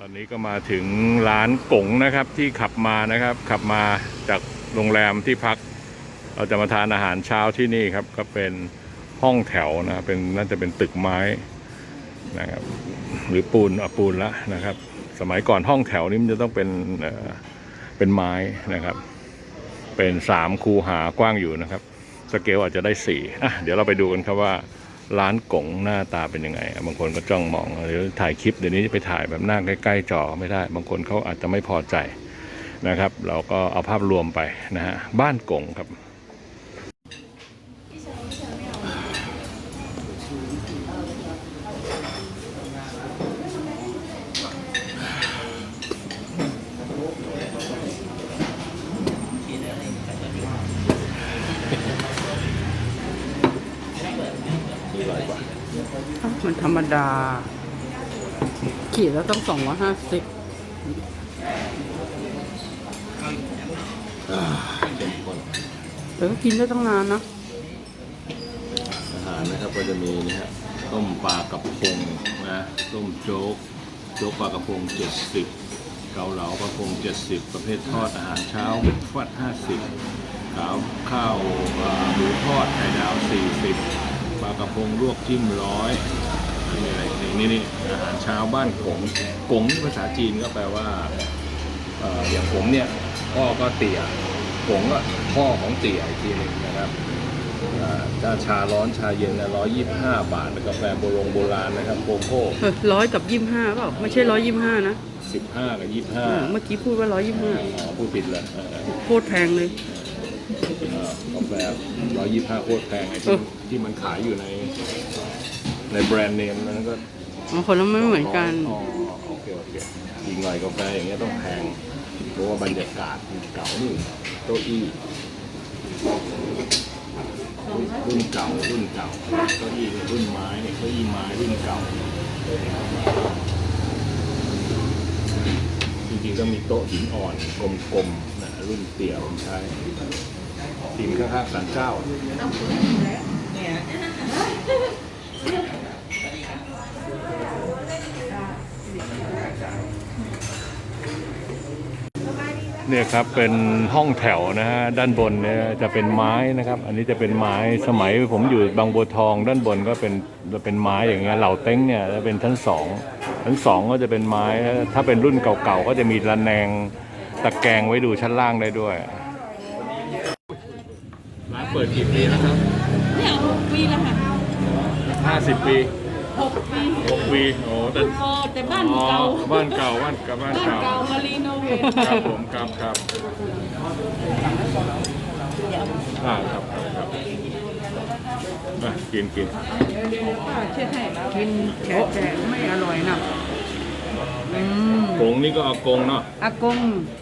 ตอนนี้ก็มาถึงร้านกงนะครับที่ขับมานะครับ ขับมาจากโรงแรมที่พัก เราจะมาทานอาหารเช้าที่นี่ครับ ก็เป็นห้องแถวนะเป็นน่าจะเป็นตึกไม้นะครับ หรือปูนอะปูนละนะครับ สมัยก่อนห้องแถวนี้มันจะต้องเป็นเอ่อเป็นไม้นะครับ เป็นสามคูหากว้างอยู่นะครับ สเกลอาจจะได้สี่อะเดี๋ยวเราไปดูกันครับว่า ร้านกงหน้าตาเป็นยังไง บางคนก็จ้องมองหรือถ่ายคลิปเดี๋ยวนี้ไปถ่ายแบบหน้าใกล้ๆจอไม่ได้ บางคนเขาอาจจะไม่พอใจนะครับ เราก็เอาภาพรวมไปนะฮะบ้านกงครับ มันธรรมดา ขีดแล้วต้องสองร้อยห้าสิบเข้มข้นแต่ก็กินได้ตั้งนานนะ อาหารนะครับก็จะมีนะฮะต้มปลากระพงนะต้มโจ๊ก โจ๊กปลากระพง70เกาเหลากระพง70ประเภททอดอาหารเช้าเบรกฟาสต์50ขาวข้าวเอ่อหมูทอดไข่ดาว40 ปลากระพงลวกจิ้มร้อยนี่อะไรนี่นี่นี่อาหารเช้าบ้านกงกงนี่ภาษาจีนก็แปลว่าเอ่ออย่างผมเนี่ยพ่อก็เตี่ยกงก็พ่อของเตี่ยอีกทีหนึ่งนะครับอ่าถ้าชาร้อนชาเย็นนะร้อยยี่สิบห้าบาทแล้วกาแฟโบรงโบราณนะครับโกโก้ร้อยกับยี่ห้าเปล่าไม่ใช่ร้อยยี่ห้านะสิบห้ากับยี่สิบห้าอ่าเมื่อกี้พูดว่าร้อยยี่ห้าอ๋อพูดผิดเลยเออเออโคตรแพงเลยเออ กาแฟร้อยยี่สิบห้าโคตรแพงไอ้เอที่อที่มันขายอยู่ในในแบรนด์เนมนั้นก็อ๋อคนละไม่เหมือนกันอ๋อโอเคโอเคอีกหน่อยกาแฟอย่างเงี้ยต้องแพงเพราะว่าบรรยากาศเก่านี่โต๊ะอี้รุ่นเก่ารุ่นเก่าเก้าอี้รุ่นไม้เนี่ยเก้าอี้ไม้รุ่นเก่า จริงๆก็มีโต๊ะหินอ่อนกลมๆนะรุ่นเตี่ยวใช้ทีมข้างๆสันเจ้าเนี่ย ครับเป็นห้องแถวนะฮะด้านบนเนี่ยจะเป็นไม้นะครับ อันนี้จะเป็นไม้สมัยผมอยู่บางบัวทอง ด้านบนก็เป็นจะเป็นไม้อย่างเงี้ยเหล่าเต็งเนี่ยจะเป็นชั้นสองชั้นสองก็จะเป็นไม้ ถ้าเป็นรุ่นเก่าๆก็จะมีระแนงตะแกรงไว้ดูชั้นล่างได้ด้วยร้านเปิดกี่ปีแล้วครับเนี่ยหกปีแล้วค่ะห้าสิบปี หกปีหกปีโอ้แต่เออแต่บ้านอ๋อเก่าบ้านเก่าบ้านกับบ้านบ้านเก่าเก่ามารีโนเวทครับผมครับครับอ่าครับครับครับอะกินกินกินแฉะแฉะไม่อร่อยนะอืมผงนี่ก็อากงเนาะอากง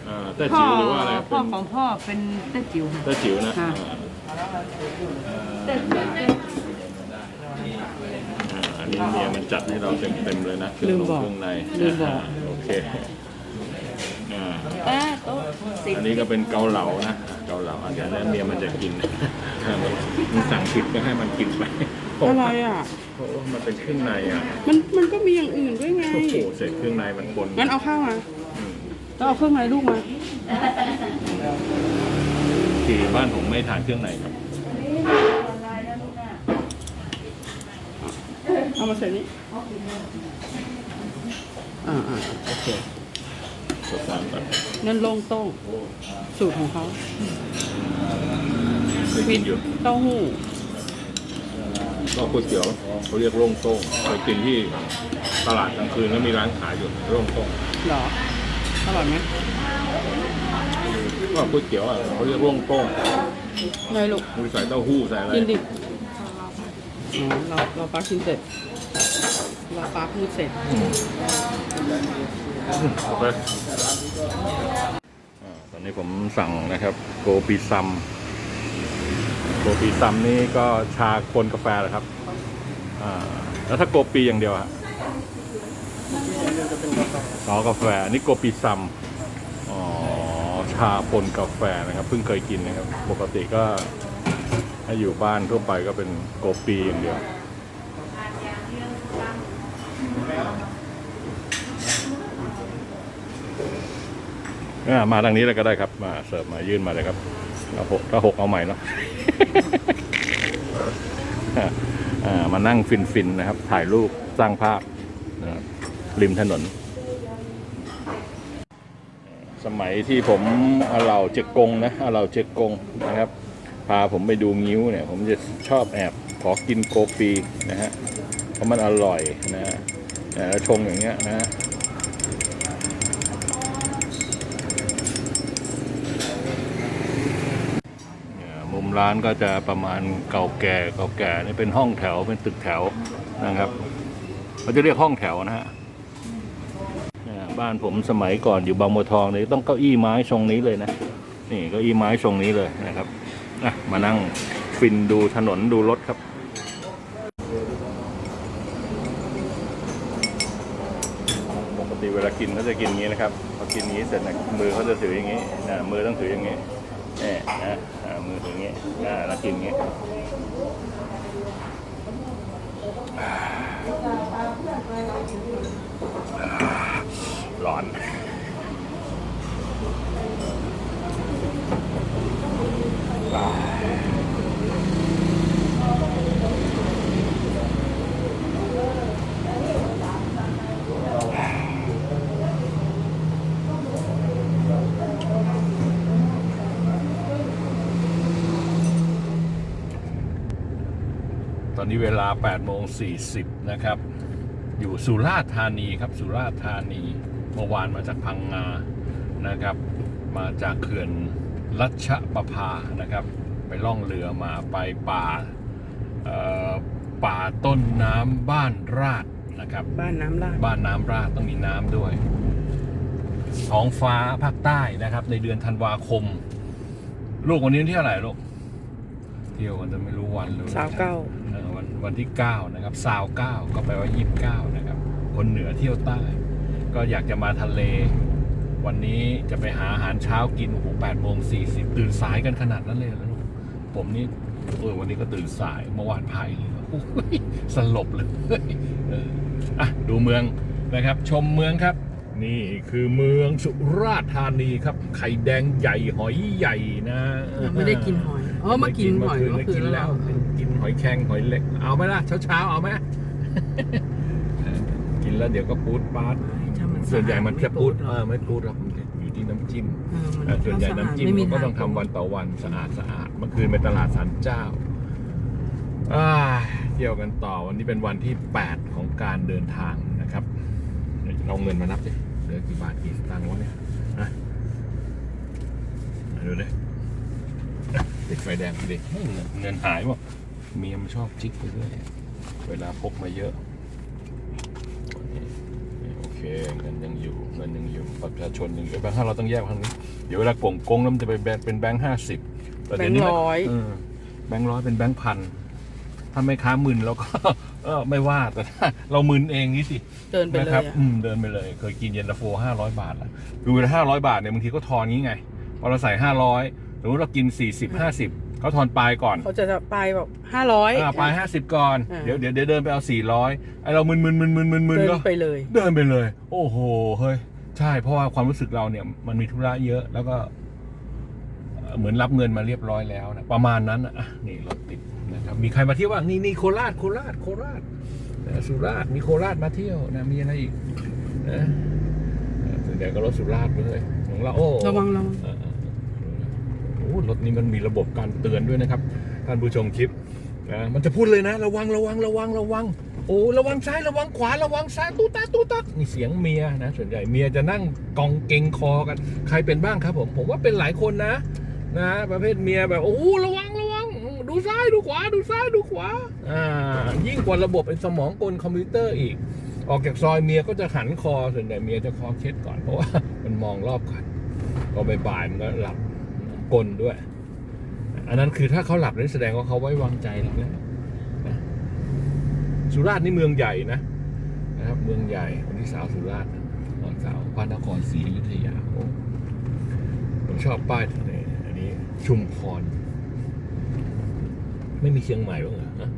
อ่าแต่พ่อจิ๋วหรือว่าอะไรพ่เป็อนของพ่อเป็นเต้จิ๋วค่ะ แต่จิ๋วนะค่ะ อ่าอ่า อันนี้เมียมันจัดให้เราเต็มเต็มๆเลยนะเครื่องมนงเครื่องในลืมบอกโอเคอ่าโต๊ะสิบอันนี้ก็เป็นเกาเหลานะเกาเหลาอันนี้แล้วเมียมันจะกินมันสั่งผิดก็ให้มันกินไปอะไรอะเพราะว่ามันเป็นเครื่องในอะมันมันก็มีอย่างอื่นด้วยไงโอ้โหเสร็จเครื่องในมันปนงั้นเอาข้าวมาอืมแล้วเอาเครื่องในลูกมาที่บ้านผมไม่ทานเครื่องในครับ เอามาใส่นี่อ่าอ่าโอเคสดนั่นโล่งโต้งสูตรของเขาเคยกินเต้าหู้ก็ก๋วยเตี๋ยวเขาเรียกโร่งโต้งเคยกินที่ตลาดกลางคืนแล้วมีร้านขายอยู่โร่งโต้งเหรออร่อยไหมก็ก๋วยเตี๋ยวอะเขาเรียกโร่งโต้งไงลูกมีใส่เต้าหู้ใส่อะไรกินดิเราเราปลากินเสร็จ ราปลาพูดเสร็จอืมโอเคตอนนี้ผมสั่งนะครับโกปีซัมโกปีซัมนี่ก็ชาคนกาแฟเหรอครับแล้วถ้าโกปีอย่างเดียวอะอ๋อกาแฟนนี่โกปีซัมอ๋อชาปนกาแฟนะครับ เพิ่งเคยกินนะครับ ปกติก็ถ้าอยู่บ้านทั่วไปก็เป็นโกปีอย่างเดียว มาทางนี้เลยก็ได้ครับ มาเสิร์ฟมายื่นมาเลยครับเอาหกถ้าหกเอาใหม่เนาะมานั่งฟินๆนะครับ ถ่ายรูปสร้างภาพนะครับริมถนน สมัยที่ผมเอาเหล่าเจกงนะเอาเหล่าเจกงนะครับ พาผมไปดูงิ้วเนี่ย ผมจะชอบแอบขอกินโกปีนะฮะเพราะมันอร่อยนะฮะแต่ชงอย่างเงี้ยนะฮะ ร้านก็จะประมาณเก่าแก่เก่าแก่นี่เป็นห้องแถวเป็นตึกแถวนะครับเขาจะเรียกห้องแถวนะฮะบ้านผมสมัยก่อนอยู่บางบัวทองนี่ต้องเก้าอี้ไม้ทรงนี้เลยนะนี่เก้าอี้ไม้ทรงนี้เลยนะครับะมานั่งฟินดูถนนดูรถครับปกติเวลากินเขาจะกินอย่างนี้นะครับพอกินอย่างนี้เสร็จนะมือเขาจะถืออย่างนี้อ่ามือต้องถืออย่างนี้เนี่ยนะ อย่างเงี้ยอ่าแล้วกินอย่างนี้อ่าร้อนอ่า อนนี้เวลา8โมง40 นะครับ อยู่สุราษฎร์ธานีครับ สุราษฎร์ธานีเมื่อวานมาจากพังงา นะครับ มาจากเขื่อนรัชประภา นะครับ ไปล่องเรือมาไปป่าเอ่อป่าต้นน้ำบ้านราดนะครับ บ้านน้ำลาดบ้านน้ำราดต้องมีน้ำด้วย ท้องฟ้าภาคใต้นะครับ ในเดือนธันวาคม ลูกวันนี้วันที่เท่าไหร่ลูกเที่ยวกันจะไม่รู้วันเลยสาวเก้าเออ วันวันที่ 9 นะครับสาวเก้าก็แปลว่า29นะครับ คนเหนือเที่ยวใต้ ก็อยากจะมาทะเล วันนี้จะไปหาอาหารเช้ากินโอ้โห8โมง40ตื่นสายกันขนาดนั้นเลยเหรอลูกผมนี่เออวันนี้ก็ตื่นสายเมื่อวานพายเรือโอ้ยสลบเลยเอออะดูเมืองนะครับ ชมเมืองครับ นี่คือเมืองสุราษฎร์ธานีครับ ไข่แดงใหญ่หอยใหญ่นะยังไม่ได้กินหอยอ๋อมากินหอยเมื่อคืนเมื่อคืกินนแล้แล้ววกิน หอยแครงหอยเล็ก เอาไหมล่ะเช้าเช้าๆเอาไหม กินแล้วเดี๋ยวก็ปูดปาดส่วนใหญ่มันจะปูดเออไม่ปูดหรอกมันจะอยู่ที่น้ำจิ้มเออมันเออส่วนใหญ่น้ำจิ้มไม่มีเราก็ต้องทางทำวันต่อวันสะอาดสะอาดเมื่อคืนไปตลาดสันเจ้าอ่าเที่ยวกันต่อวันนี้เป็นวันที่ 8 ของการเดินทางนะครับเดี๋ยวเอาเงินมานับดิเหลือกี่บาทกี่สตางค์วะเนี่ยอะมาดูดิติดไฟแดงดิเฮ้ยเงินเงินหายวะ เมียมันชอบจิกไปเรื่อยเวลาพกมาเยอะโอเคเงินยังอยู่เงินยังอยู่บัตรประชาชนยังอยู่แบงค์ห้าเราต้องแยกทางนี้เดี๋ยวเวลาโกงโกงแล้วมันจะไปแบงค์เป็นแบงค์ห้าสิบแต่เดี๋ยวนี้แบงค์ร้อยเแบงค์ร้อยเป็นแบงค์พันถ้าไม่ค้าหมื่นเราก็เออไม่ว่าแต่ถ้าเราหมื่นเองนี่สิเดินไปเลนะครัยบอะอืมเดินไปเลย เคยกินเย็นตาโฟห้าร้อยบาทละดูห้าร้อยบาทเนี่ยบางทีก็ทอนงี้ไงพอเราใส่ห้าร้อยสมมติเรากินสี่สิบห้าสิบ เขาทอนปลายก่อน เขาจะไปแบบห้าร้อยอ่าปลายห้าสิบก่อนอ่าเดี๋ยวเดี๋ยวเดี๋ยวเดินไปเอาสี่ร้อยไอเรามึนมึนมึนมึนมึนมึนเดินก็ไปเลย เดินไปเลย โอ้โหเฮ้ยใช่เพราะว่าความรู้สึกเราเนี่ยมันมีธุระเยอะแล้วก็เอ่อเหมือนรับเงินมาเรียบร้อยแล้วนะประมาณนั้นนะอะนี่รถติดนะครับมีใครมาเที่ยวบ้างนี่นี่โคราชโคราชโคราชนะสุราษฎร์มีโคราชมาเที่ยวนะมีอะไรอีกนะเออส่วนใหญ่ก็รถสุราษฎร์เลยของเราโอ้ระวังระวังเออเออโอ้ รถนี้มันมีระบบการเตือนด้วยนะครับ ท่านผู้ชมคลิปนะมันจะพูดเลยนะ ระวังระวังระวังระวัง โอ้ระวังซ้ายระวังขวาระวังซ้ายตู้ตาตู้ตักนี่เสียงเมียนะ ส่วนใหญ่เมียจะนั่งกองเกงคอกัน ใครเป็นบ้างครับผม ผมว่าเป็นหลายคนนะ นะ ประเภทเมียแบบ โอ้ระวังระวัง ดูซ้ายดูขวาดูซ้ายดูขวา อ่า ยิ่งกว่าระบบไอ้สมองกลคอมพิวเตอร์อีก ออกจากซอยเมียก็จะหันคอส่วนใหญ่เมียจะคอเคล็ดก่อนเพราะว่ามันมองรอบก่อนก็บ่ายๆมันก็หลับ กลด้วย อันนั้นคือถ้าเขาหลับนี่แสดงว่าเขาไว้วางใจเราแล้วนะสุราษฎร์นี่เมืองใหญ่นะนะครับ เมืองใหญ่คนที่สาวสุราษฎร์นองสาวพระนครศรีอยุธยาโอ้ผมชอบป้ายทะเลอันนี้ชุมพร ไม่มีเชียงใหม่บ้างเหรอฮะ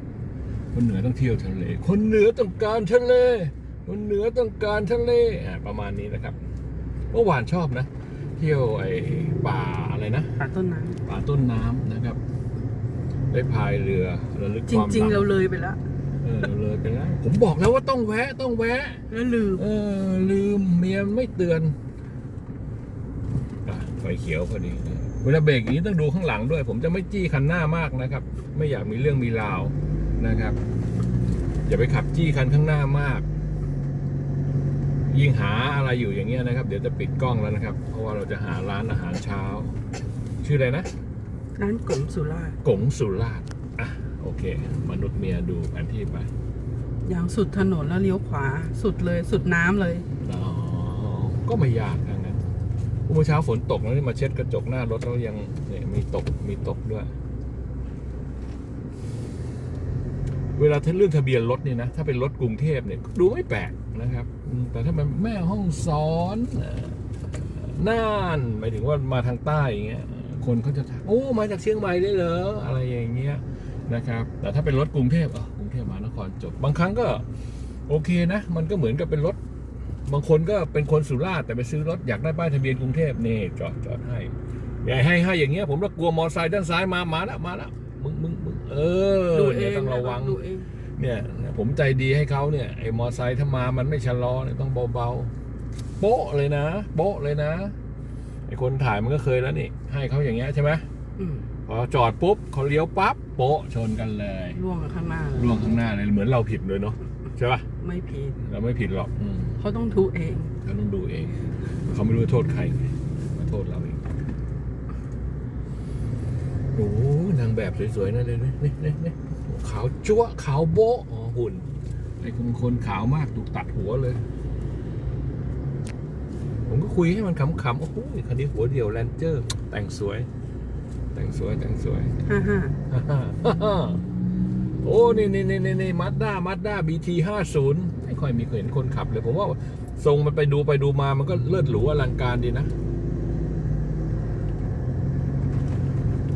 คนเหนือต้องเที่ยวทะเล คนเหนือต้องการทะเล คนเหนือต้องการทะเล ประมาณนี้นะครับ เมื่อวานชอบนะ เที่ยวไอ้ป่าอะไรนะป่าต้นน้ป่าต้นน้ำนะครับ ได้พายเรือระลึกำความจริง ๆหลัเราเลยไปแล้วเออเราเลยไปแล้วผมบอกแล้วว่าต้องแวะต้องแวะ แล้วลืมเออ ลืมเมียไม่เตือนอะไฟเขียวพอดี เวลาเบรกอย่างนี้ต้องดูข้างหลังด้วย ผมจะไม่จี้คันหน้ามากนะครับ ไม่อยากมีเรื่องมีราวนะครับ อย่าไปขับจี้คันข้างหน้ามาก ยิ่งหาอะไรอยู่อย่างเงี้ยนะครับ เดี๋ยวจะปิดกล้องแล้วนะครับ เพราะว่าเราจะหาร้านอาหารเช้า ชื่ออะไรนะร้านกงสุราษฎร์กงสุราษฎร์อะโอเค มนุษย์เมียดูแผนที่ไปยาวสุดถนนแล้วเลี้ยวขวาสุดเลยสุดน้ำเลยอ๋อก็ไม่ยากทางนั้นเมื่อเช้าฝนตกแล้วนี่มาเช็ดกระจกหน้ารถแล้วยังเนี่ยมีตกมีตกด้วย เวลาถ้าเรื่องทะเบียนรถนี่นะ ถ้าเป็นรถกรุงเทพเนี่ยดูไม่แปลก นะครับอืมแต่ถ้ามันแม่ห้องสอนเอ่อน่านหมายถึงว่ามาทางใต้อย่างเงี้ยคนเขาจะถามโอ้มาจากเชียงใหม่ได้เหรออะไรอย่างเงี้ยนะครับ แต่ถ้าเป็นรถกรุงเทพอะกรุงเทพมหานครจบบางครั้งก็โอเคนะ มันก็เหมือนกับเป็นรถ บางคนก็เป็นคนสุราษฎร์แต่ไปซื้อรถอยากได้ป้ายทะเบียนกรุงเทพนี่จอดจอดให้ใหญ่ให้ให้อย่างเงี้ยผมก็กลัวมอไซค์ด้านซ้ายมามาแล้วมาแล้วมึงมึงมึงเออดูเอเนี่ยงต้องระวังดูเอง เนี่ยผมใจดีให้เขาเนี่ยไอ้มอไซค์ถ้ามามันไม่ชะลอเนี่ยต้องเบาๆโป๊ะเลยนะโป๊ะเลยนะไอ้คนถ่ายมันก็เคยแล้วนี่ ให้เขาอย่างเงี้ยใช่ไหมอืมพอจอดปุ๊บเขาเลี้ยวปั๊บโป๊ะชนกันเลยล่วงข้างหน้าเลยล่วงข้างหน้าเลยเหมือนเราผิดเลยเนาะใช่ปะไม่ผิดเราไม่ผิดหรอกอืมเขาต้องทุเองเขาต้องดูเอง เขาไม่รู้จะโทษใครไงมาโทษเราเองโอ้โหนางแบบสวยๆนั่นเลยนี่นี่นี่นี่ ขาวจั๊วะขาวโบ๊ะอ๋อหุ่นไอ้คนคนขาวมากถูกตัดหัวเลย ผมก็คุยให้มันขำๆโอ้โหคันนี้หัวเดียวแลนเจอร์ แต่งสวย แต่งสวยแต่งสวยฮ่าฮ่าโอ้นี่นี่นี่นี่นี่มัดด้ามัดด้าบีทีห้าศูนย์ไม่ค่อยมีเคยเห็นคนขับเลย ผมว่าทรงมันไปดูไปดูมามันก็เลิศหรูอลังการดีนะ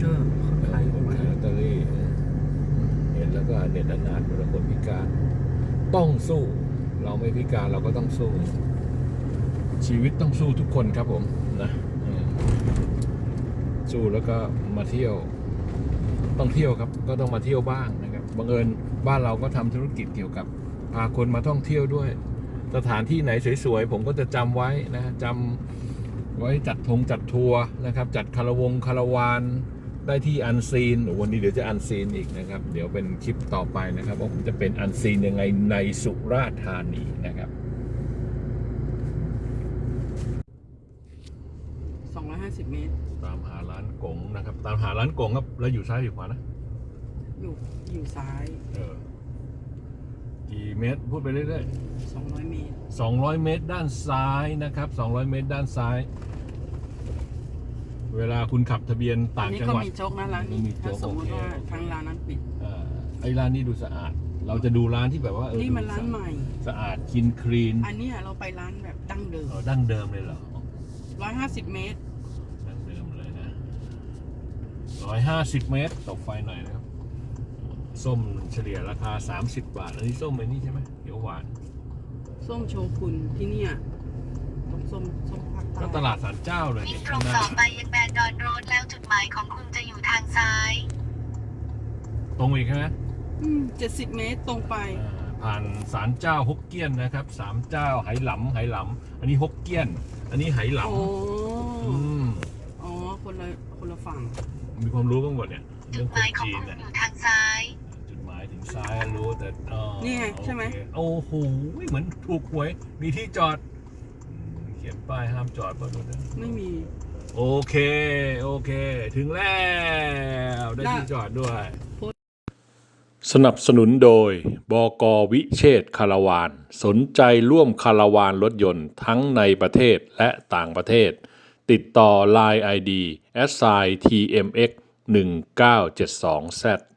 เออใคร คน มา ขายลอตเตอรี่เห็นแล้ว ก็เน็ตอนาถเหมือนคนพิการ ต้องสู้ เราไม่พิการเราก็ต้องสู้ ชีวิตต้องสู้ทุกคนครับผมนะสู้แล้วก็มาเที่ยว ต้องเที่ยวครับ ก็ต้องมาเที่ยวบ้างนะครับบังเอิญบ้านเราก็ทำธุรกิจเกี่ยวกับพาคนมาท่องเที่ยวด้วย สถานที่ไหนสวยๆผมก็จะจำไว้นะจำไว้จัดทงจัดทัวร์นะครับ จัดคาราวงคาราวาน ได้ที่อันซีนวันนี้เดี๋ยวจะอันซีนอีกนะครับ เดี๋ยวเป็นคลิปต่อไปนะครับว่าผมจะเป็นอันซีนยังไงในสุราษฎร์ธานีนะครับ250 เมตร ตามหาร้านกงนะครับ ตามหาร้านกงครับแล้วอยู่ซ้ายอยู่ขวานะอยู่อยู่ซ้าย เออกี่เมตรพูดไปเรื่อยๆ200 เมตร 200 เมตรด้านซ้ายนะครับ 200 เมตรด้านซ้าย เวลาคุณขับทะเบียนต่างนี่จังก็หวัด มีโจ๊กนะร้านนี้มีโจ๊ถ้ากสมมติโอเค ว่าโอเคทางร้านนั้นปิด เอ่อไอ้ร้านนี้ดูสะอาด เราจะดูร้านที่แบบว่าเออนี่มันดูร้านใหม่ สะอาดคินคลีนอันเนี้ยเราไปร้านแบบดั้งเดิม เออดั้งเดิมเลยเหรอ150 เมตร ดั้งเดิมเลยนะ150เมตรตกไฟหน่อยนะครับ ส้มเฉลี่ยราคา30บาท อันนี้ส้มไอ้นี่ใช่ไหมเขียวหวาน ส้มโชกุนที่เนี่ยส้มส้มส้มภาคใต้ ก็ตลาดสันเจ้าเลยวิ่เนี่งยตรข้างงหน้าต่อไปยังแบนดอนโรดแล้วจุดหมายของคุณจะอยู่ทางซ้าย ตรงอีกใช่ไหมอืม70เมตรตรงไปอ่าผ่านศาลเจ้าฮกเกี้ยนนะครับสามเจ้าไหหลำไหหลำอันนี้ฮกเกี้ยน อันนี้ไหหลอ๋อำอืมอ๋อคนละคนละฝั่ง มีความรู้บ้างหมดเนี่ยจุเรื่อดงหคนมายของจีนคุณเนี่ยอยู่ทางซ้าย จุดหมายถึงซ้ายรู้แต่อ๋อนี่ไงใช่ไหม โอเคโอ้โหเหมือนถูกหวย มีที่จอดอืม เขียนป้ายห้ามจอดป่ะดูนะไม่มี โอเค โอเค ถึงแล้ว ได้ที่จอดด้วย สนับสนุนโดย บกวิเชษคาราวาน สนใจร่วมคาราวานรถยนต์ทั้งในประเทศและต่างประเทศ ติดต่อ Line ID s i tmx 1972 z